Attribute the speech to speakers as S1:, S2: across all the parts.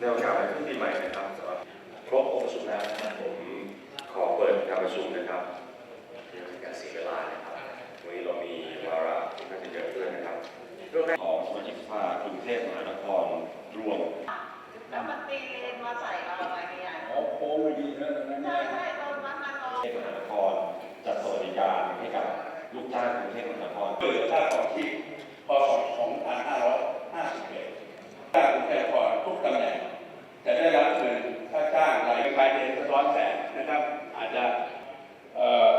S1: ในโอกาสวันขึ้นปีใหม่นะครับสำหรับครบองค์ประชุมแล้วนะครับผมขอเปิดการประชุมนะครับเพื่อเป็นการเสียเวลานะครับวันนี้เรามีวาระที่น่าจะเยอะด้วยนะครับเรื่องแรกของสมาชิกสภากรุงเทพมหานครรวม
S2: แล้วมันตีเลนมาใส่เราอะไรเนี่ย
S3: อ๋อโค้งไม่ดีนะตรงนั้น
S2: ใช่
S3: เนี่ย
S2: ใช่ตอนนั้นนะตอน
S1: กรุงเทพมหานครจัดสวัสดิการให้กับลูกจ้างกรุงเทพมหานคร
S3: เกิดค่าของชีพพศ2551จ้างกรุงเทพมหานครทุกตำแหน่งจะได้รับเงินค่าจ้างรายรายเดือนสะท้อนแสนนะครับ อาจจะเอ่อ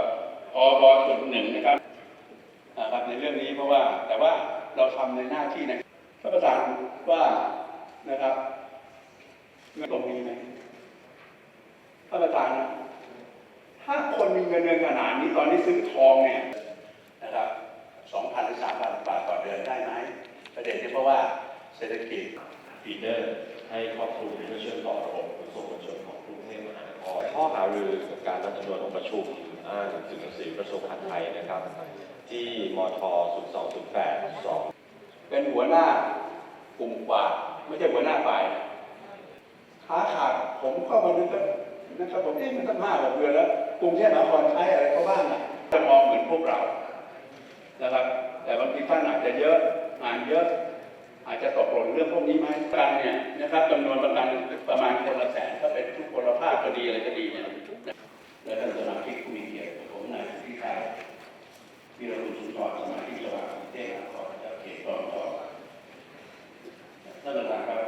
S3: อบจุดหนึ่งนะครับนะครับในเรื่องนี้เพราะว่าแต่ว่าเราทำในหน้าที่นะท่านประธานว่านะครับเงินตรงนี้ไหมท่านประธานนะถ้าคนมีเงินเดือนขนาดนี้ตอนนี้ซื้อทองเนี่ย นะครับ2,000หรือ3,000 บาทต่อเดือนได้ไหม ประเด็นนี้เพราะว่าเศรษฐกิจ
S1: ฟีเดอร์ให้ครอบคลุมเพื่อเชื่อมต่อระบบขนส่งมวลชนของกรุงเทพมหานครข้อหารือกับการนัดจำนวนองค์ประชุมอ้างถึงหนังสือกระทรวงมหาดไทยนะครับ ที่มท0208 2
S3: เป็นหัวหน้ากลุ่มกว่าดไม่ใช่หัวหน้าฝ่ายนะค้าขาดผมเข้ามานึกว่านะครับผมเอ๊ะมันตั้งห้าหกเดือนแล้วกรุงเทพมหานครใช้อะไรเขาบ้างอะจะมองเหมือนพวกเรานะครับแต่บางทีท่านอาจจะเยอะงานเยอะ อาจจะตกหล่นเรื่องพวกนี้ไหมกันเนี่ยนะครับจำนวนประกันประมาณคนละแสนถ้าเป็นทุกคนละภาพก็ดีอะไรก็ดีเนี่ยและท่านสมาชิกผู้มีเกียรติผมนายสุทธิชัย ที่เราสุนทรสมาชิกสภากรุงเทพมหานครจากเขตตอนทองท่านประธานครับ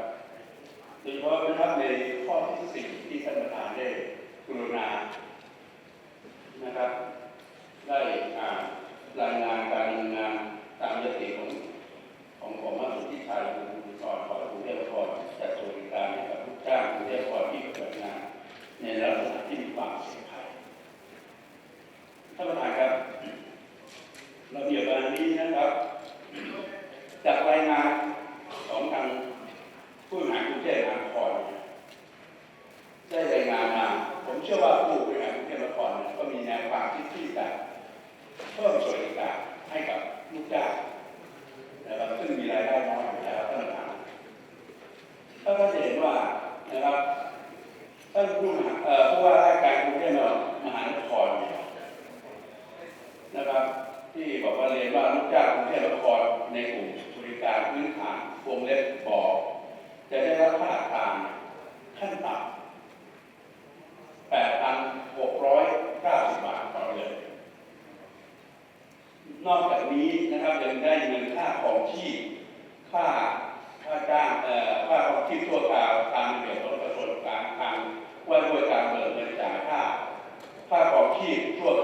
S3: โดยเฉพาะนะครับในข้อที่สี่ที่ท่านประธานได้กรุณานะครับ ได้อ่ารายงานการดำเนินงานตามยติของของผมว่าสุทธิชัยคุณสุนทรขอให้กรุงเทพมหานครจัดสวัสดิการ ให้กับลูกจ้างกรุงเทพมหานครที่ปฏิบัติงานในลักษณะที่มีความเสี่ยงภัยท่านประธานครับระเบียบอันนี้นะครับ จากรายงานของทางผู้บริหารกรุงเทพมหานครได้รายงานมาผมเชื่อว่าผู้บริหารกรุงเทพมหานครเนี่ยก็มีแนวความคิดที่จะเพิ่มสวัสดิการให้กับลูกจ้างนะครับซึ่งมีรายได้น้อยอยู่แล้วท่านประธานถ้าท่านจะเห็นว่านะครับ ท่านผู้ผู้ว่าราชการกรุงเทพมหานครนะครับ ที่บอกว่าเรียนว่าลูกจ้างกรุงเทพมหานครในกลุ่มบริการพื้นฐานวงเล็บบอกจะได้รับค่าทางขั้นต่ำ8,690 บาทต่อเดือนนอกจากนี้นะครับยังได้เงินค่าของชีพค่าค่าจ้างเอ่อค่าของชีพชั่วคราวตามระเบียบของกระทรวงการคลังว่าด้วยการเบิกเงินจ่ายค่า ค่า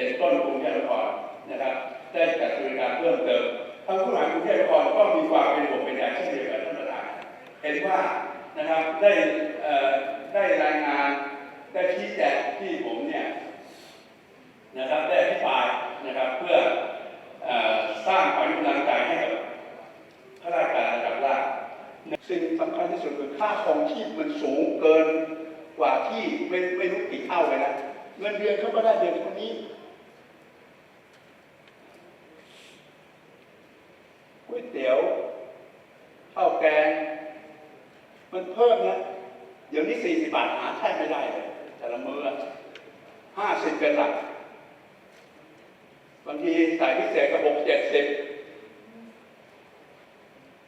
S3: เป็นต้นกรุงเทพมหานครนะครับ ได้จัดบริการเพิ่มเติมทั้งผู้บริหารกรุงเทพมหานครก็มีความเป็นห่วงเป็นใยเช่นเดียวกับท่านประธานเห็นว่านะครับได้ได้รายงานได้ชี้แจงที่ผมเนี่ยนะครับได้อธิบายนะครับเพื่ออสร้างขวัญกำลังใจให้กับข้าราชการระดับล่างสิ่งสำคัญที่สุดคือค่าครองชีพมันสูงเกินกว่าที่ไม่ไม่รู้กี่เท่าเลยนะเงินเดือนเขาก็ได้เดือนเท่านี้ก๋วยเตี๋ยวข้าวแกง มันเพิ่มนะ เดี๋ยวนี้สี่สิบบาทหาแทบไม่ได้เลยแต่ละมือห้าสิบเป็นหลัก บางทีสายพิเศษก็หกเจ็ดสิบ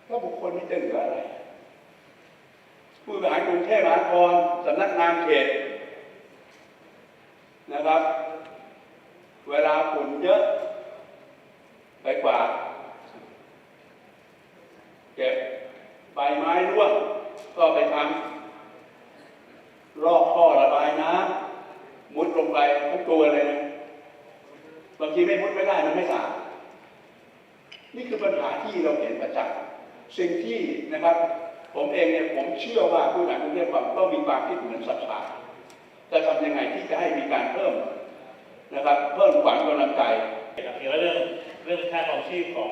S3: แล้วบุคคลนี้จะเหลืออะไร ผู้บริหารกรุงเทพมหานครสำนักงานเขตนะครับ เวลาฝุ่นเยอะ ไปกว่า เก็บใบไม้ร่วง ก็ไปทำลอกท่อระบายน้ำมุดลงไปทุกตัวเลยนะบางทีไม่มุดไม่ได้มันไม่สะอาดนี่คือปัญหาที่เราเห็นประจักษ์สิ่งที่นะครับ ผมเองเนี่ยผมเชื่อว่าผู้นำกรุงเทพมหานครต้องมีความคิดเหมือนสภาจะทำยังไงที่จะให้มีการเพิ่มนะครับ เพิ่มขวัญกำลังใจ
S4: ครับแล้วเรื่องเรื่องค่าครองชีพของ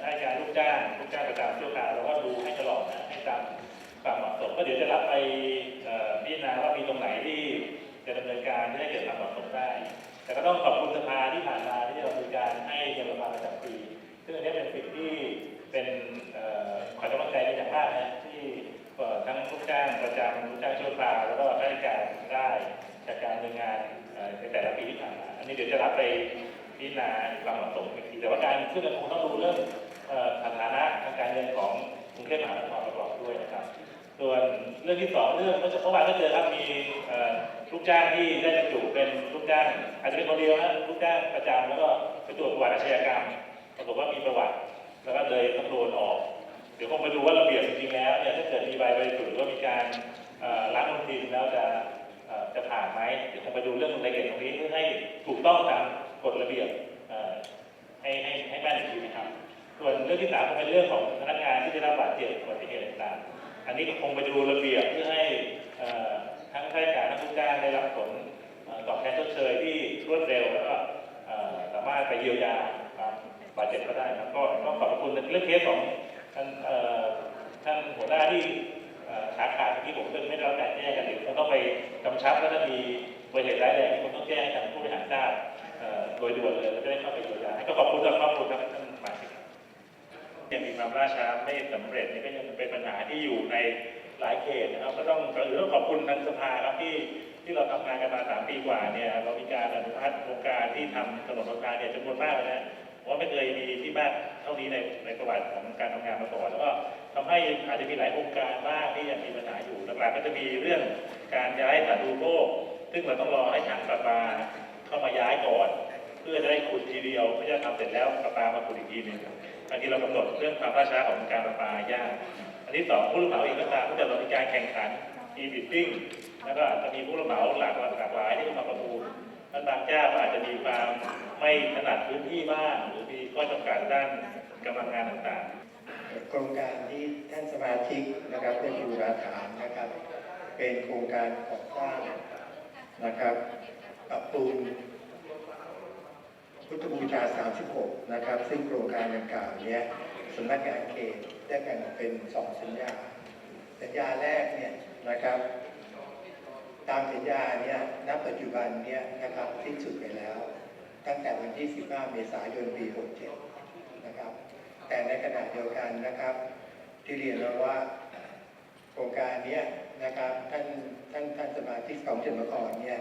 S4: ข้าราชการลูกจ้างลูกจ้างประจำชั่วคราวเราก็ดูให้ตลอดนะให้ตาม ความเหมาะสมก็เดี๋ยวจะรับไปพิจารณาว่ามีตรงไหนที่จะดำเนินการให้เกิดความเหมาะสมได้ แต่ก็ต้องขอบคุณสภาที่ผ่านมาที่เรามีการให้เงินปราประจำปีซึ่งอันนี้เป็นสิ่งที่เป็นขวัญกำลังใจเป็นอย่างมากนะที่ทั้งลูกจ้างประจำลูกจ้างชั่วคราวแล้วก็ข้าราชการได้จากการดำเนินงานในแต่ละปีที่ผ่านมาอันนี้เดี๋ยวจะรับไปพิจารณาความเหมาะสมอีกทีแต่ว่าการขึ้นคงต้องดูเรื่องสถานะทางการเงินของกรุงเทพมหานครประกอบด้วยนะครับ ส่วนเรื่องที่สองเรื่องเมื่อเมื่อวานก็เจอครับมีลูกจ้างที่ได้บรรจุเป็นลูกจ้างอาจจะเป็นคนเดียวนะลูกจ้างประจำแล้วก็ไปตรวจประวัติอาชญากรรมปรากฏว่ามีประวัติ แล้วก็เลยต้องโดนออก เดี๋ยวคงไปดูว่าระเบียบจริงๆแล้วเนี่ยถ้าเกิดมีใบบริสุทธิ์หรือว่ามีการเอ่อล้างลงทีแล้วจะจะผ่านไหมเดี๋ยวคงไปดูเรื่องรายละเอียดตรงนี้เพื่อให้ถูกต้องตามกฎระเบียบให้ให้ให้แม่นอีกทีนะครับ ส่วนเรื่องที่สามเป็นเรื่องของพนักงานที่ได้รับบาดเจ็บอุบัติเหตุต่าง อันนี้ก็คงไปดูระเบียบเพื่อให้ทั้งข้าราชการทั้งผู้จ้างได้รับผลตอบแทนชดเชยที่รวดเร็วแล้วก็สามารถไปเยียวยาบาดเจ็บก็ได้ครับก็ต้องขอบคุณเรื่องเคสของท่านท่านหัวหน้าที่ขาขาดเมื่อกี้ผมก็ไม่ได้รับการแจ้งกันเดี๋ยวต้องไปกำชับแล้วถ้ามีอุบัติเหตุร้ายแรงคงต้องแจ้งทางผู้บริหารทราบโดยด่วนเลยแล้วจะได้เข้าไปเยียวยาให้ก็ขอบคุณ ความล่าช้าไม่สำเร็จนี่ก็ยังเป็นปัญหาที่อยู่ในหลายเขตนะครับ ก็ต้องก็ต้องขอบคุณทางสภาครับที่ที่เราทำงานกันมาสามปีกว่าเนี่ยเรามีการอนุมัติโครงการที่ทำถนนโครงการเนี่ยจำนวนมากเลยนะว่าไม่เคยมีที่มากเท่านี้ในในประวัติของการทำงานมาก่อนแล้วก็ทำให้อาจจะมีหลายโครงการบ้างที่ยังมีปัญหาอยู่หลักๆก็จะมีเรื่องการย้ายสถานดูโภคซึ่งเราต้องรอให้ทางประปาเข้ามาย้ายก่อน พื่อจะได้ขุดทีเดียวเพื่อจะทำเสร็จแล้วประปามาขุดอีกทีหนึ่งบางทีเรากำหนดเรื่องความล่าช้าของการประปายาก อันที่สองผู้รับเหมาเองก็ตามถ้าเกิดเรามีการแข่งขัน e-bidding แล้วก็จะมีผู้รับเหมาหลากหลายหลากหลายที่มาประมูลแล้วบางเจ้าก็อาจจะมีความไม่ถนัดพื้นที่บ้างหรือมีข้อจำกัดด้านกำลังงานต่างๆ
S5: โครงการที่ท่านสมาชิกนะครับได้ดูราฐานนะครับ เป็นโครงการก่อสร้างนะครับ ปรับปรุง พุทธบูชา 36 นะครับ ซึ่งโครงการดังกล่าวเนี้ยสำนักงานเขตได้แบ่งออกเป็นสองสัญญา สัญญาแรกเนี่ยนะครับ ตามสัญญาเนี่ยณปัจจุบันเนี่ยนะครับสิ้นสุดไปแล้ว ตั้งแต่วันที่ 15 เมษายน ปี 67 นะครับ แต่ในขณะเดียวกันนะครับ ที่เรียนแล้วว่าโครงการเนี้ยนะครับท่านท่านท่านสมาชิกของเจมกรเนี่ย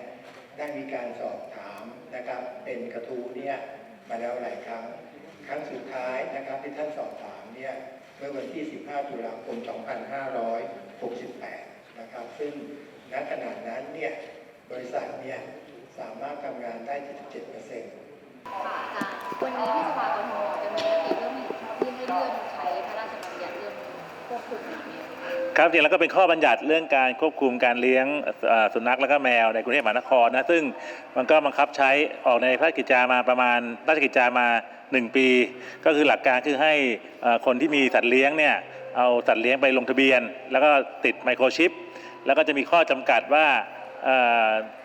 S5: ได้มีการสอบถามนะครับเป็นกระทู้เนี่ยมาแล้วหลายครั้ง ครั้งสุดท้ายนะครับที่ท่านสอบถามเนี่ยเมื่อวันที่ 15 ตุลาคม 2568 นะครับ ซึ่งณขณะนั้นเนี่ยบริษัทเนี่ยสามารถทำงานได้ 77%
S6: ค่ะอาจารย์วันนี้ที่สภากทมจะมีมติเรื่องยื่นให้เลื่อนใช้พระราชบัญญัติเรื่องควบคุมอย่างนี้
S4: ครับจริงแล้วก็เป็นข้อบัญญัติเรื่องการควบคุมการเลี้ยงสุนัขและก็แมวในกรุงเทพมหานครนะซึ่งมันก็บังคับใช้ออกในพระราชกิจจามาประมาณราชกิจจามา 1 ปี ก็คือหลักการคือให้คนที่มีสัตว์เลี้ยงเนี่ยเอาสัตว์เลี้ยงไปลงทะเบียน แล้วก็ติดไมโครชิป แล้วก็จะมีข้อจำกัดว่า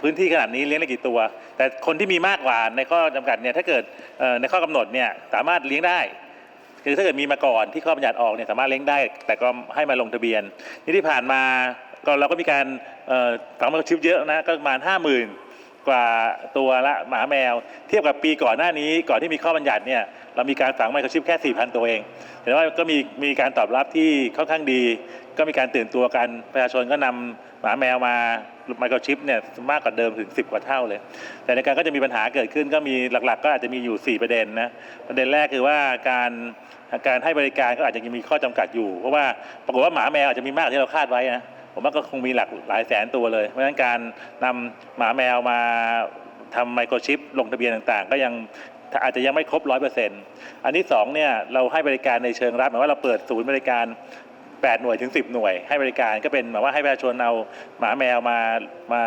S4: พื้นที่ขนาดนี้เลี้ยงได้กี่ตัว แต่คนที่มีมากกว่าในข้อจำกัดเนี่ยถ้าเกิดในข้อกำหนดเนี่ยสามารถเลี้ยงได้ คือถ้าเกิดมีมาก่อนที่ข้อบัญญัติออกเนี่ยสามารถเลี้ยงได้ แต่ก็ให้มาลงทะเบียนนี่ที่ผ่านมาก็เราก็มีการฝังมาชิปเยอะนะก็ประมาณห้าหมื่น กว่าตัวละหมาแมว เทียบกับปีก่อนหน้านี้ ก่อนที่มีข้อบัญญัติเนี่ยเรามีการฝังไมโครชิปแค่ 4,000 ตัวเองเห็นว่าก็มีมีการตอบรับที่ค่อนข้างดี ก็มีการตื่นตัวกันประชาชนก็นำหมาแมวมาไมโครชิปเนี่ยมากกว่าเดิมถึง 10 กว่าเท่าเลย แต่ในการก็จะมีปัญหาเกิดขึ้นก็มีหลักๆ ก็อาจจะมีอยู่ 4 ประเด็นนะประเด็นแรกคือว่าการการให้บริการก็อาจจะยังมีข้อจำกัดอยู่ เพราะว่าปรากฏว่าหมาแมวอาจจะมีมากกว่าที่เราคาดไว้นะ ผมว่าก็คงมีหลักหลายแสนตัวเลย เพราะฉะนั้นการนำหมาแมวมาทำไมโครชิปลงทะเบียนต่างๆ ก็ยังอาจจะยังไม่ครบร้อยเปอร์เซ็นต์อันที่สองเนี่ยเราให้บริการในเชิงรับหมายว่าเราเปิดศูนย์บริการ8 หน่วยถึง 10 หน่วยให้บริการก็เป็นหมายว่าให้ประชาชนเอาหมาแมวมามา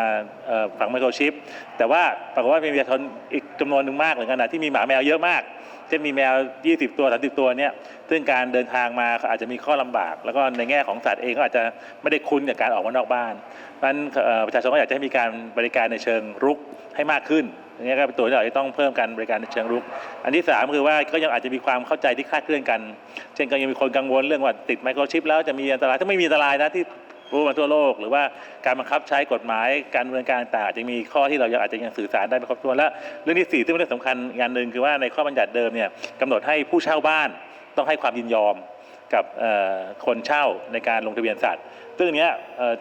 S4: ฝังไมโครชิป แต่ว่าปรากฏว่ามีประชาชนอีก จำนวนหนึ่งมากเหมือนกันนะที่มีหมาแมวเยอะมากเช่นมีแมว 20 ตัว30ตัวเนี่ยซึ่งการเดินทางมาอาจจะมีข้อลำบาก แล้วก็ในแง่ของสัตว์เองก็อาจจะไม่ได้คุ้นกับการออกมานอกบ้านนั้นประชาชนก็อยากจะให้มีการบริการในเชิงรุกให้มากขึ้นอย่างนี้ก็เป็นตัวที่เราจะต้องเพิ่มการบริการในเชิงรุก อันที่สามคือว่าก็ยังอาจจะมีความเข้าใจที่คลาดเคลื่อนกัน เช่นก็ยังมีคนกังวลเรื่องว่าติดไมโครชิปแล้วจะมีอันตรายถ้าไม่มีอันตรายนะที่ รู้มาทั่วโลก หรือว่าการบังคับใช้กฎหมายการดำเนินการต่างๆอาจจะมีข้อที่เรายังอาจจะยังสื่อสารได้ไม่ครบถ้วนและเรื่องที่สี่ที่เป็นเรื่องสำคัญงานหนึ่งคือว่าในข้อบัญญัติเดิมเนี่ยกำหนดให้ผู้เช่าบ้านต้องให้ความยินยอมกับคนเช่าในการลงทะเบียนสัตว์ ซึ่งเนี้ย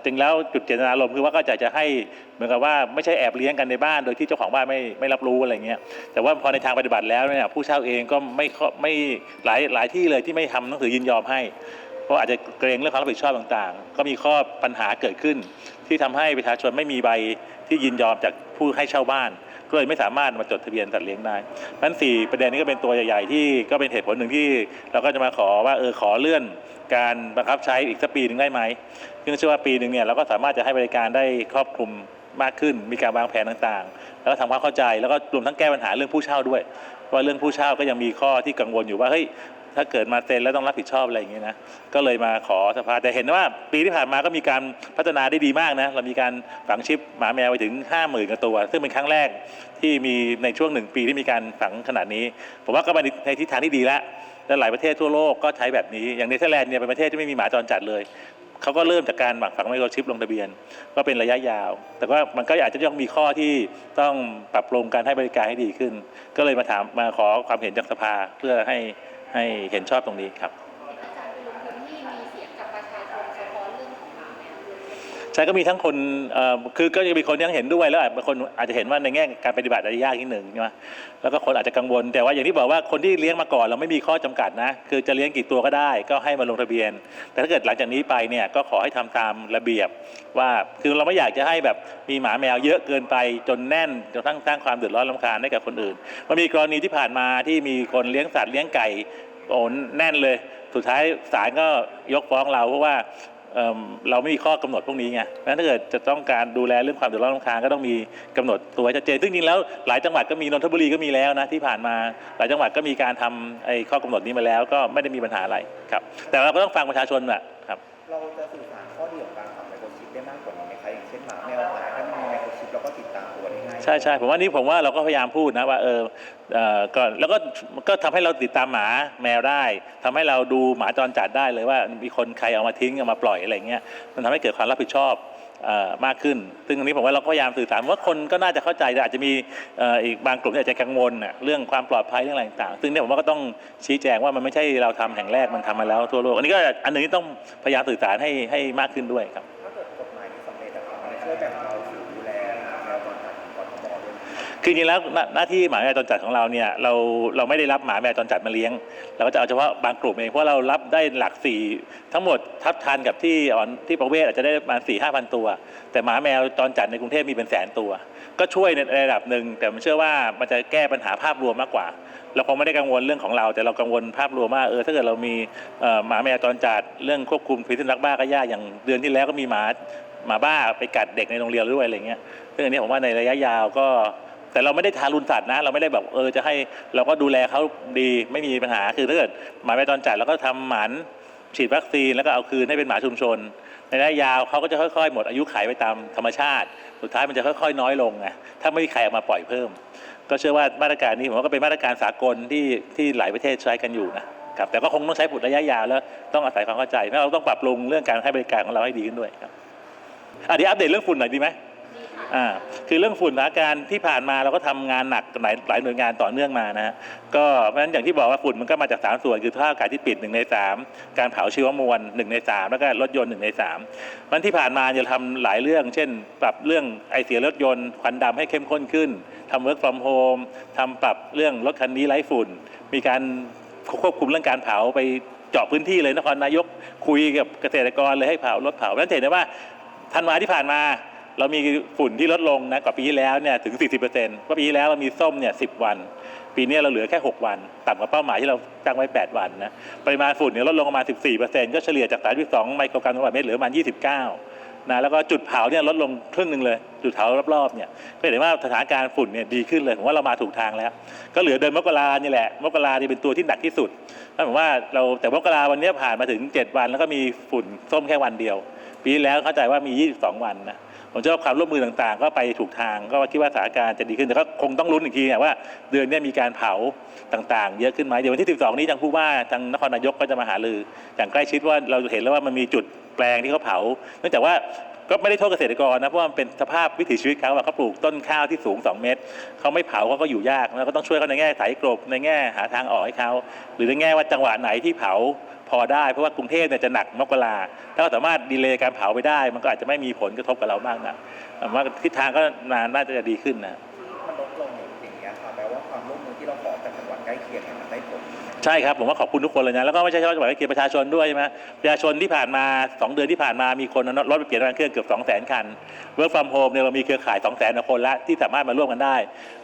S4: จริงแล้วจุดเจตนารมณ์คือว่าก็จะจะให้เหมือนกับว่าไม่ใช่แอบเลี้ยงกันในบ้านโดยที่เจ้าของบ้านไม่ไม่รับรู้อะไรเงี้ย แต่ว่าพอในทางปฏิบัติแล้วเนี่ยผู้เช่าเองก็ไม่ไม่หลายหลายที่เลยที่ไม่ทำหนังสือยินยอมให้ เพราะอาจจะเกรงเรื่องความรับผิดชอบต่างๆ ก็มีข้อปัญหาเกิดขึ้น ที่ทำให้ประชาชนไม่มีใบที่ยินยอมจากผู้ให้เช่าบ้าน ก็เลยไม่สามารถมาจดทะเบียนสัตว์เลี้ยงได้นั้นสี่ประเด็นนี้ก็เป็นตัวใหญ่ๆ ที่ก็เป็นเหตุผลหนึ่งที่ เราก็จะมาขอว่าเออขอเลื่อนการบังคับใช้อีกสักปีหนึ่งได้ไหมซึ่งเชื่อว่าปีหนึ่งเนี่ยเราก็สามารถจะให้บริการได้ครอบคลุมมากขึ้น มีการวางแผนต่างๆ แล้วก็ทำความเข้าใจ แล้วก็รวมทั้งแก้ปัญหาเรื่องผู้เช่าด้วยเพราเรื่องผู้เช่าก็ยังมีข้อที่กังวลอยู่ว่าเฮ้ย ถ้าเกิดมาเซ็นแล้วต้องรับผิดชอบอะไรอย่างเงี้ยนะก็เลยมาขอสภาแต่เห็นว่าปีที่ผ่านมาก็มีการพัฒนาได้ดีมากนะเรามีการฝังชิปหมาแมวไปถึง 5 0,000กว่าตัว ซึ่งเป็นครั้งแรกที่มีในช่วงหนึ่งปีที่มีการฝังขนาดนี้ ผมว่าก็ไปในทิศทางที่ดีแล้วและหลายประเทศทั่วโลกก็ใช้แบบนี้อย่างเนเธอร์แลนด์เนี่ยเป็นประเทศที่ไม่มีหมาจรจัดเลยเขาก็เริ่มจากการฝังฝังไมโครชิปลงทะเบียนก็เป็นระยะยาว แต่ว่ามันก็อาจจะต้องมีข้อที่ต้องปรับปรุงการให้บริการให้ดีขึ้น ก็เลยมาถามมาขอความเห็นจากสภาเพื่อให้ ให้เห็นชอบตรงนี้ครับ
S6: ช่
S4: ก็มีทั้งคนเอ่อคือก็จะมีคนยังเห็นด้วยแล้วอาจบางคนอาจจะเห็นว่าในแง่การปฏิบัติอาจจะยากนิดหนึ่งใช่ไหมแล้วก็คนอาจจะกังวล แต่ว่าอย่างที่บอกว่าคนที่เลี้ยงมาก่อนเราไม่มีข้อจำกัดนะ คือจะเลี้ยงกี่ตัวก็ได้ ก็ให้มาลงทะเบียน แต่ถ้าเกิดหลังจากนี้ไปเนี่ยก็ขอให้ทำตามระเบียบ ว่าคือเราไม่อยากจะให้แบบมีหมาแมวเยอะเกินไปจนแน่นจนทั้งสร้างความเดือดร้อนรำคาญให้กับคนอื่นมันมีกรณีที่ผ่านมาที่มีคนเลี้ยงสัตว์เลี้ยงไก่โอ้แน่นเลย สุดท้ายศาลก็ยกฟ้องเราเพราะว่า เเราไม่มีข้อกำหนดพวกนี้ไงเพราะฉะนั้นถ้าเกิดจะต้องการดูแลเรื่องความเดือดร้อนรำคาญก็ต้องมีกำหนดตัวชัดเจน ซึ่งจริงแล้วหลายจังหวัดก็มีนนทบุรีก็มีแล้วนะที่ผ่านมา หลายจังหวัดก็มีการทำไอ้ข้อกำหนดนี้มาแล้ว ก็ไม่ได้มีปัญหาอะไรครับ แต่เราก็ต้องฟังประชาชนแหละครับ ใช่ใช่ผมว่านี่ผมว่าเราก็พยายามพูดนะว่าเออเอ่อก็แล้วก็ก็ทำให้เราติดตามหมาแมวได้ทำให้เราดูหมาจรจัดได้เลยว่ามีคนใครเอามาทิ้งเอามาปล่อยอะไรเงี้ยมันทำให้เกิดความรับผิดชอบเอ่อมากขึ้น ซึ่งอันนี้ผมว่าเราก็พยายามสื่อสารว่าคนก็น่าจะเข้าใจแต่อาจจะมีเอ่ออีกบางกลุ่มที่อาจจะกังวลน่ะเรื่องความปลอดภัยเรื่องอะไรต่างๆซึ่งเนี่ยผมว่าก็ต้องชี้แจงว่ามันไม่ใช่เราทำแห่งแรกมันทำมาแล้วทั่วโลกอันนี้ก็อันหนึงที่ต้องพยายามสื่อสารให้ให้มากขึ้นด้วยครับ
S7: คือจริง
S4: แล้วหน้าหน้าที่หมาแมวจรจัดของเราเนี่ยเราเราไม่ได้รับหมาแมวจรจัดมาเลี้ยง เราก็จะเอาเฉพาะบางกลุ่มเองเพราะเรารับได้หลักสี่ทั้งหมดทับทันกับที่อ่อนที่ประเวศอาจจะได้ประมาณสี่ห้าพันตัว แต่หมาแมวจรจัดในกรุงเทพมีเป็นแสนตัว ก็ช่วยในระดับหนึ่งแต่ผมเชื่อว่ามันจะแก้ปัญหาภาพรวมมากกว่า เราคงไม่ได้กังวลเรื่องของเรา แต่เรากังวลภาพรวมว่าเออถ้าเกิดเรามีเอ่อหมาแมวจรจัดเรื่องควบคุมพิษสุนัขบ้าก็ยากอย่างเดือนที่แล้วก็มีหมาหมาบ้าไปกัดเด็กในโรงเรียนด้วยอะไรเงี้ยซึ่งอันนี้ผมว่าในระยะยาวก็ แต่เราไม่ได้ทารุณสัตว์นะ เราไม่ได้แบบเออจะให้เราก็ดูแลเขาดีไม่มีปัญหาคือถ้าเกิดหมาแมวจรจัดเราก็ทำหมันฉีดวัคซีนแล้วก็เอาคืนให้เป็นหมาชุมชน ในระยะยาวเขาก็จะค่อยๆ หมดอายุขัยไปตามธรรมชาติ สุดท้ายมันจะค่อยๆ น้อยลงไงถ้าไม่มีใครเอามาปล่อยเพิ่ม ก็เชื่อว่ามาตรการนี้ผมว่าก็เป็นมาตรการสากลที่ที่หลายประเทศใช้กันอยู่นะครับแต่ก็คงต้องใช้ผลระยะยาวแล้วต้องอาศัยความเข้าใจเพราะเราต้องปรับปรุงเรื่องการให้บริการของเราให้ดีขึ้นด้วยครับอะเดี๋ยวอัปเดตเรื่องฝุ่นหน่อยดีไหม อ่าคือเรื่องฝุ่นสถานการณ์ที่ผ่านมาเราก็ทำงานหนักหลายหลายหน่วยงานต่อเนื่องมานะฮะก็เพราะฉะนั้นอย่างที่บอกว่าฝุ่นมันก็มาจากสามส่วนคือท่าอากาศที่ปิดหนึ่งในสามการเผาชีวมวลหนึ่งในสามแล้วก็รถยนต์หนึ่งในสามมันที่ผ่านมาจะทำหลายเรื่อง เช่น ปรับเรื่องไอเสียรถยนต์ควันดำให้เข้มข้นขึ้นทำ work from home ทำปรับเรื่องรถคันนี้ไร้ฝุ่น มีการควบคุมเรื่องการเผาไปเจาะพื้นที่เลยนครนายกคุยกับเกษตรกรเลยให้เผารถเผาแล้วจะเห็นได้ว่าธันวาที่ผ่านมา เรามีฝุ่นที่ลดลงนะกว่าปีที่แล้วเนี่ยถึง 40%เพราปีที่แล้วเรามีส้มเนี่ย10 วัน ปีนี้เราเหลือแค่ 6 วัน ต่ำกว่าเป้าหมายที่เราตั้งไว้ 8 วันนะปริมาณฝุ่นเนี่ยลดลงประมาณ 14%ก็เฉลี่ยจาก 32 ไมโครกรัมต่อเมตรเหลือประมาณ 29นะแล้วก็จุดเผาเนี่ยลดลงครึ่งหนึ่งเลย จุดเผารอบๆเนี่ยก็เห็นว่าสถานการณ์ฝุ่นเนี่ยดีขึ้นเลยผมว่าเรามาถูกทางแล้ว ก็เหลือเดินมกรานี่แหละมกรานี่เป็นตัวที่หนักที่สุดนั่นหมายว่าเราแต่มกราวันนี้ผ่านมาถึง 7 วัน แล้วก็มีฝุ่นส้มแค่วันเดียว ปีที่แล้วเข้าใจว่ามี 22 วันนะ ผมเชื่อว่าความร่วมมือต่างๆ ก็ไปถูกทางก็คิดว่าสถานการณ์จะดีขึ้น แต่ก็คงต้องลุ้นอีกทีเนี่ยว่า เดือนนี้มีการเผาต่างๆ เยอะขึ้นไหมเดี๋ยววันที่ 12 นี้ทางผู้ว่าทางนครนายกก็จะมาหารืออย่างใกล้ชิดว่าเราเห็นแล้วว่ามันมีจุดแปลงที่เขาเผา เนื่องจากว่าก็ไม่ได้โทษเกษตรกรนะเพราะว่ามันเป็นสภาพวิถีชีวิตเขาอะเขาปลูกต้นข้าวที่สูง 2 เมตรเขาไม่เผาเขาก็อยู่ยากแล้วก็ต้องช่วยเขาในแง่ไถกลบในแง่หาทางออกให้เขาหรือในแง่ว่าจังหวะไหนที่เผา พอได้ เพราะว่ากรุงเทพเนี่ยจะหนักมกราถ้าเราสามารถดีเลย์การเผาไปได้ มันก็อาจจะไม่มีผลกระทบกับเรามากนะผมว่าทิศทางก็น่าจะดีขึ้นนะ
S7: มันลดลงอย่างเงี้ยค่ะแปลว่าความร่วมมือที่เราขอจากจังหวัดใกล้เคียงเนี่ยมันได้ผล
S4: ใช่ครับผมว่าขอบคุณทุกคนเลยนะแล้วก็ไม่ใช่เฉพาะจังหวัดใกล้เคียงประชาชนด้วยใช่ไหมประชาชนที่ผ่านมา 2 เดือนที่ผ่านมามีคนเอารถไปเปลี่ยนน้ำมันเครื่องเกือบ2 0 0 0 0 0 คัน Work from home เนี่ยเรามีเครือข่าย 2 0 0 0 0 0คนละที่สามารถมาร่วมกันได้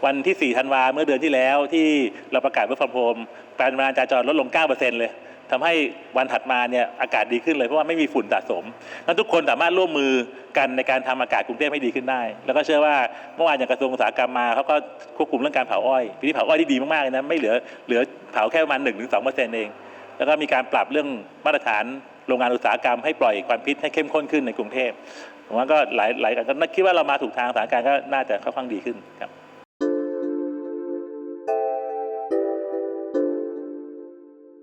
S4: วันที่4ธันวาเมื่อเดือนที่แล้วที่เราประกาศ Work from home การจราจรลดลง 9%เลย ทำให้วันถัดมาเนี่ยอากาศดีขึ้นเลยเพราะว่าไม่มีฝุ่นสะสมนั้นทุกคนสามารถร่วมมือกันในการทำอากาศกรุงเทพให้ดีขึ้นได้ แล้วก็เชื่อว่าเมื่อวานอย่างกระทรวงอุตสาหกรรมมาเขาก็ควบคุมเรื่องการเผาอ้อยปีนี้เผาอ้อยที่ดีมากๆเลยนะไม่เหลือเหลือเผาแค่ประมาณ1-2%เปอร์เซ็นต์เอง แล้วก็มีการปรับเรื่องมาตรฐานโรงงานอุตสาหกรรมให้ปล่อยควันพิษให้เข้มข้นขึ้นในกรุงเทพผมว่าก็หลายหลายก็คิดว่าเรามาถูกทางสถานการณ์ก็น่าจะค่อนข้างดีขึ้นครับ